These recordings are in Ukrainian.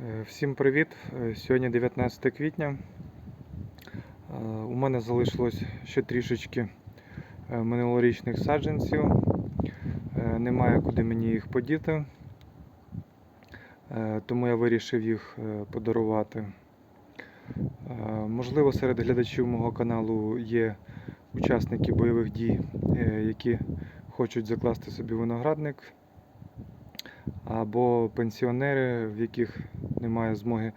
Е, Всім привіт! Е, Сьогодні 19 квітня. Е, У мене залишилось ще трішечки минулорічних саджанців. Немає куди мені їх подіти, тому я вирішив їх подарувати. Можливо, серед глядачів мого каналу є учасники бойових дій, які хочуть закласти собі виноградник або пенсіонери, в яких немає змоги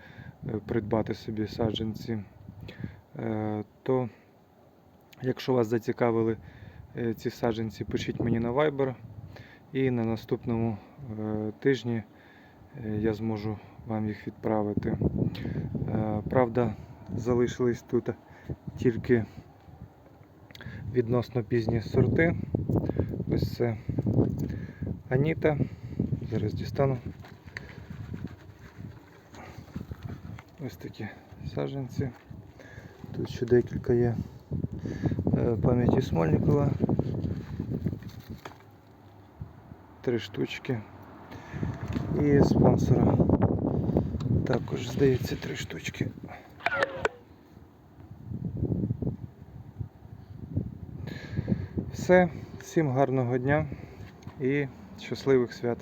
е, придбати собі саджанці. Е, То, якщо вас зацікавили е, ці саджанці, пишіть мені на Viber, і на наступному тижні я зможу вам їх відправити. Правда, залишились тут тільки відносно пізні сорти. Ось це Аніта. Зараз дістану. Ось такі саджанці. Тут ще декілька є Е, пам'яті Смольникова. Три штучки. І спонсора. Також, здається, три штучки. Все, всім гарного дня і щасливих свят.